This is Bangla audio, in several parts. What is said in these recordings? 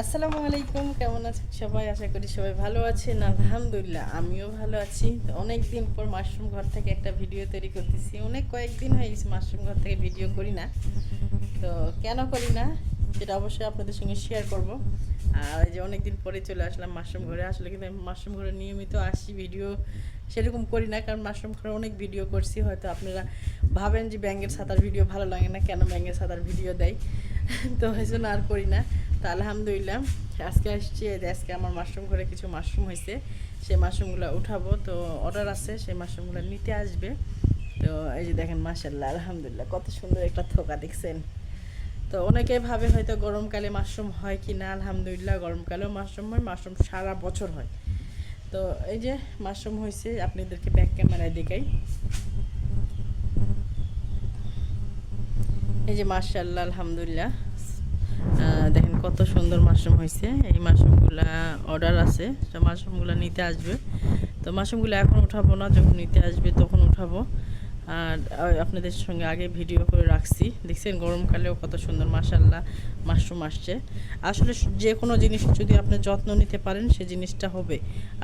আসসালামু আলাইকুম, কেমন আছেন সবাই? আশা করি সবাই ভালো আছেন। আলহামদুলিল্লাহ, আমিও ভালো আছি। অনেক দিন পর মাশরুম ঘর থেকে একটা ভিডিও তৈরি করতেছি। অনেক কয়েকদিন হয়ে গেছে মাশরুম ঘর থেকে ভিডিও করি না। তো কেন করি না? সেটা অবশ্যই আপনাদের সঙ্গে শেয়ার করব। আর যে অনেক দিন পরে চলে আসলাম মাশরুম ঘরে। আসলে কিন্তু আমি মাশরুম ঘরে নিয়মিত আসি, ভিডিও সেরকম করি না। কারণ মাশরুম ঘরে অনেক ভিডিও করছি। হয়তো আপনারা ভাবেন যে ব্যাঙ্গের ছাতার ভিডিও ভালো লাগে না। কেন ব্যাঙ্গের ছাতার ভিডিও দেয়? তো এই জন্য আর করি না। তো আলহামদুলিল্লাহ, আজকে আসছি আজকে আমার মাশরুম ঘরে কিছু মাশরুম হয়েছে সেই মাশরুমগুলো উঠাবো। তো অর্ডার আছে, সেই মাশরুমগুলো নিতে আসবে। তো এই যে দেখেন মাশাল্লাহ আলহামদুলিল্লাহ, কত সুন্দর একটা থোকা দেখছেন। তো অনেকে ভাবে হয়তো গরমকালে মাশরুম হয় কি না, আলহামদুলিল্লাহ, গরমকালেও মাশরুম হয় মাশরুম সারা বছর হয়। তো এই যে মাশরুম হয়েছে আপনাদেরকে ব্যাক ক্যামেরায় দেখাই। এই যে মাশাল্লাহ আলহামদুলিল্লাহ। কত সুন্দর মাশরুম হয়েছে। এই মাশরুমগুলা অর্ডার আছে, তো মাশরুমগুলো নিতে আসবে। তো মাশরুমগুলো এখন উঠাবো না, যখন নিতে আসবে তখন উঠাবো। আর আপনাদের সঙ্গে আগে ভিডিও করে রাখছি। দেখছেন গরমকালেও কত সুন্দর মাশাল্লাহ মাশরুম আসছে। আসলে যে কোনো জিনিস যদি আপনি যত্ন নিতে পারেন, সে জিনিসটা হবে।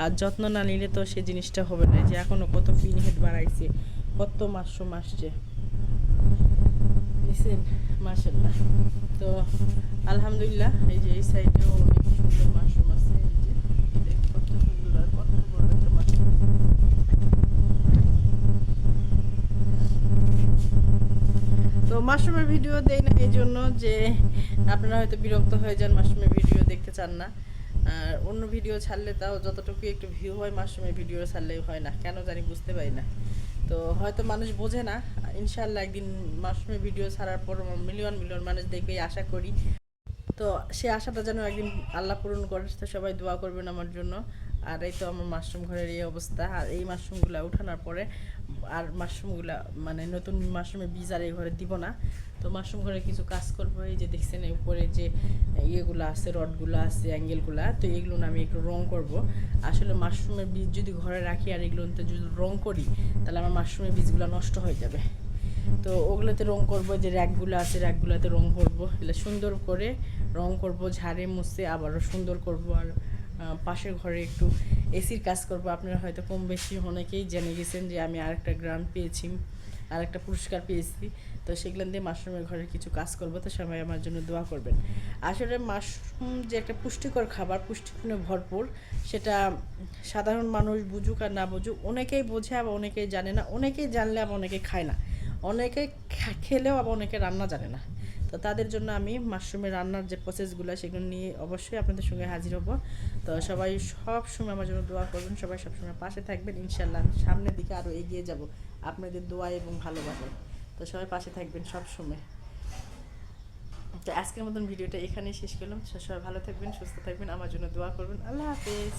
আর যত্ন না নিলে তো সে জিনিসটা হবে না। যে এখনও কত পিন হেড বাড়াইছে কত মাশরুম আসছে। দেখছেন মাশাল্লাহ তো আলহামদুলিল্লাহ, এই যে এই সাইডেও অনেক সুন্দর মাশরুম আছে, এই যে। কত সুন্দর আর কত বড় একটা মাশরুম তো মাশরুমের ভিডিও দেই না এই জন্য যে আপনারা হয়তো বিরক্ত হয়ে যান মাশরুমের ভিডিও দেখতে চান না। আর অন্য ভিডিও ছাড়লে তাও যতটুকু একটু ভিউ হয় মাশরুমের ভিডিও ছাড়লেই হয় না। কেন জানি বুঝতে পারি না। তো হয়তো মানুষ বোঝে না ইনশাল্লাহ একদিন মাশরুমের ভিডিও ছাড়ার পর মিলিয়ন মিলিয়ন মানুষ দেখবে, আশা করি। তো সে আশাটা যেন একদিন আল্লাহ পূরণ করে, তো সবাই দোয়া করবেন আমার জন্য। আর এই তো আমার মাশরুম ঘরের এই অবস্থা। আর এই মাশরুমগুলো উঠানোর পরে আর মাশরুমগুলা মানে নতুন মাশরুমের বীজ আর এই ঘরে দিব না। তো মাশরুম ঘরে কিছু কাজ করব। এই যে দেখছেন উপরে যে ইয়েগুলো আছে, রডগুলো আছে, অ্যাঙ্গেলগুলা, তো এগুলো আমি একটু রং করব। আসলে মাশরুমের বীজ যদি ঘরে রাখি আর এগুলোতে যদি রং করি, তাহলে আমার মাশরুমের বীজগুলো নষ্ট হয়ে যাবে। তো ওগুলোতে রং করব, যে র্যাকগুলো আছে, র্যাকগুলোতে রং করব। এগুলো সুন্দর করে রং করব, ঝাড়ে মুছে আবারও সুন্দর করব আর পাশের ঘরে একটু এসির কাজ করব। আপনারা হয়তো কম বেশি অনেকেই জেনে গেছেন যে আমি আরেকটা গ্রান্ট পেয়েছি, আরেকটা পুরস্কার পেয়েছি। তো সেগুলো দিয়ে মাশরুমের ঘরে কিছু কাজ করব। তো সবাই আমার জন্য দোয়া করবেন। আসলে মাশরুম যে একটা পুষ্টিকর খাবার, পুষ্টিগুণে ভরপুর, সেটা সাধারণ মানুষ বুঝুক আর না বুঝুক, অনেকেই বোঝে আবার অনেকেই জানে না, অনেকেই জানলে আবার অনেকে খায় না। অনেকে খেলেও আবার অনেকে রান্না জানে না। তো তাদের জন্য আমি মাশরুমের রান্নার যে প্রসেসগুলো সেগুলো নিয়ে অবশ্যই আপনাদের সঙ্গে হাজির হব। তো সবাই সব সময় আমার জন্য দোয়া করবেন, সবাই সবসময় পাশে থাকবেন। ইনশাল্লাহ আমি সামনের দিকে আরও এগিয়ে যাব আপনাদের দোয়া এবং ভালোবাসায়। তো সবাই পাশে থাকবেন সব সময়। তো আজকের মতন ভিডিওটা এখানেই শেষ করলাম। সবাই ভালো থাকবেন, সুস্থ থাকবেন, আমার জন্য দোয়া করবেন। আল্লাহ হাফেজ।